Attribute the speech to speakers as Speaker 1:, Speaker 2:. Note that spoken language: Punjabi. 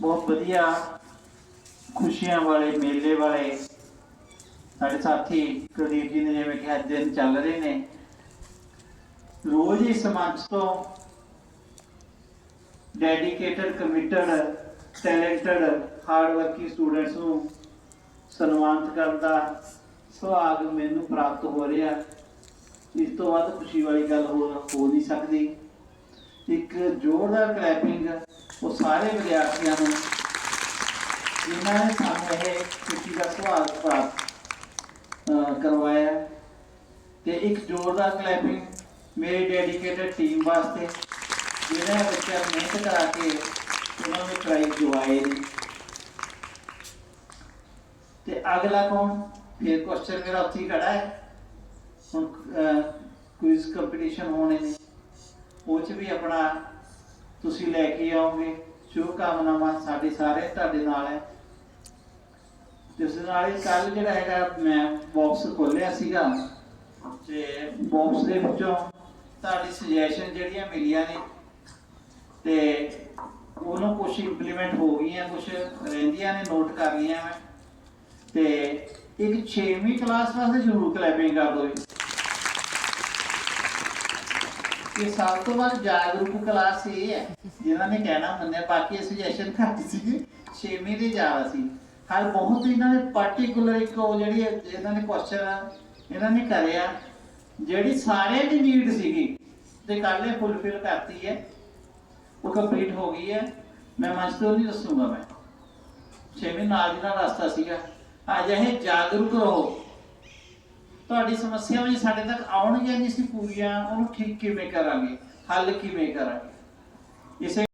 Speaker 1: ਬਹੁਤ ਵਧੀਆ ਖੁਸ਼ੀਆਂ ਵਾਲੇ, ਮੇਲੇ ਵਾਲੇ ਸਾਡੇ ਸਾਥੀ ਕੁਲਦੀਪ ਜੀ ਨੇ ਜਿਵੇਂ ਕਿ ਅੱਜ ਦਿਨ ਚੱਲ ਰਹੇ ਨੇ। ਰੋਜ਼ ਇਸ ਮੰਚ ਤੋਂ dedicated committed talented hard working students ਨੂੰ ਸਨਮਾਨਿਤ ਕਰਨ ਦਾ ਸੁਭਾਗ ਮੈਨੂੰ ਪ੍ਰਾਪਤ ਹੋ ਰਿਹਾ। ਇਸ ਤੋਂ ਵੱਧ ਖੁਸ਼ੀ ਵਾਲੀ ਗੱਲ ਹੋ ਹੋ ਨਹੀਂ ਸਕਦੀ। ਇੱਕ ਜ਼ੋਰਦਾਰ ਕਲੈਪਿੰਗ ਉਹ ਸਾਰੇ ਵਿਦਿਆਰਥੀਆਂ ਨੂੰ ਜਿਨ੍ਹਾਂ ਨੇ ਸਾਨੂੰ ਇਹ ਖੁਸ਼ੀ ਦਾ ਸੁਭਾਗ ਪ੍ਰਾਪਤ ਕਰਵਾਇਆ ਤੇ ਇੱਕ ਜ਼ੋਰਦਾਰ ਕਲੈਪਿੰਗ ਮੇਰੀ ਡੈਡੀਕੇਟਡ ਟੀਮ ਵਾਸਤੇ, ਜਿਹਨਾਂ ਬੱਚਿਆਂ ਨੇ ਮਿਹਨਤ ਕਰਾ ਕੇ ਉਹਨਾਂ ਨੂੰ ਪ੍ਰਾਈਜ਼ ਦਿਵਾਏ ਨੇ। ਤੇ ਅਗਲਾ ਕੌਣ? ਫਿਰ ਕੁਐਸਚਨ ਮੇਰਾ ਉੱਥੇ ਹੀ ਖੜਾ ਹੈ। ਹੁਣ ਕੁਇਜ਼ ਕੰਪੀਟੀਸ਼ਨ ਹੋਣੇ ਨੇ। ਉਹ ਚ ਵੀ ਆਪਣਾ ਤੁਸੀਂ ਲੈ ਕੇ ਆਓਗੇ। ਸ਼ੁਭ ਕਾਮਨਾਵਾਂ ਸਾਡੇ ਸਾਰੇ ਤੁਹਾਡੇ ਨਾਲ ਹੈ। ਜਿਸ ਨਾਲ ਹੀ ਕੱਲ ਜਿਹੜਾ ਹੈਗਾ, ਮੈਂ ਬਾਕਸ ਖੋਲਿਆ ਸੀਗਾ। ਤੇ ਬਾਕਸ ਦੇ ਵਿੱਚੋਂ ਤੁਹਾਡੀ ਸੁਜੈਸ਼ਨ ਜਿਹੜੀਆਂ ਮਿਲੀਆਂ ਨੇ, ਤੇ ਉਹਨੂੰ ਕੁਝ ਇੰਪਲੀਮੈਂਟ ਹੋ ਗਈਆਂ ਕੁਝ ਰਹਿੰਦੀਆਂ ਨੇ ਨੋਟ ਕਰ ਲਈਆਂ ਮੈਂ। ਤੇ ਇੱਕ 6ਵੀਂ ਕਲਾਸ ਵਾਸਤੇ ਜ਼ਰੂਰ ਕਲੈਪਿੰਗ ਕਰ ਦਿਓ। ਜੀ। ਸਭ ਤੋਂ ਵੱਧ ਜਾਗਰੂਕ ਕਲਾਸ ਇਹ ਹੈ। ਜਿਨ੍ਹਾਂ ਨੇ ਕਹਿਣਾ ਮੰਨਿਆ, ਬਾਕੀ ਸੁਜੈਸ਼ਨ ਘੱਟ ਸੀਗੇ। 6ਵੀਂ ਦੇ ਜ਼ਿਆਦਾ ਸੀ। ਹਰ ਬਹੁਤ ਇਹਨਾਂ ਨੇ ਪਾਰਟਿਕੂਲਰ ਇੱਕ ਉਹ ਜਿਹੜੀ ਇਹਨਾਂ ਨੇ ਕੁਐਸਚਨ ਇਹਨਾਂ ਨੇ ਕਰਿਆ, ਜਿਹੜੀ ਸਾਰਿਆਂ ਦੀ ਨੀਡ ਸੀਗੀ, ਤੇ ਕੱਲ ਇਹ ਫੁੱਲਫਿਲ ਕਰਤੀ ਹੈ। ਉਹ ਕੰਪਲੀਟ ਹੋ ਗਈ ਹੈ। ਮੈਂ ਮੰਚ ਤੋਂ ਨਹੀਂ ਦੱਸੂਗਾ ਮੈਂ। ਛੇਵੇਂ ਨਾਲ ਦੀ ਨਾਲ ਰਸਤਾ ਸੀਗਾ। ਅਜਿਹੇ ਜਾਗਰੂਕ ਰਹੋ। ਤੁਹਾਡੀ ਸਮੱਸਿਆਵਾਂ ਜੇ ਸਾਡੇ ਤੱਕ ਆਉਣਗੀਆਂ ਨਹੀਂ ਸੀ ਪੂਰੀਆਂ ਉਹਨੂੰ ਠੀਕ ਕਿਵੇਂ ਕਰਾਂਗੇ, ਹੱਲ ਕਿਵੇਂ ਕਰਾਂਗੇ? ਇਸੇ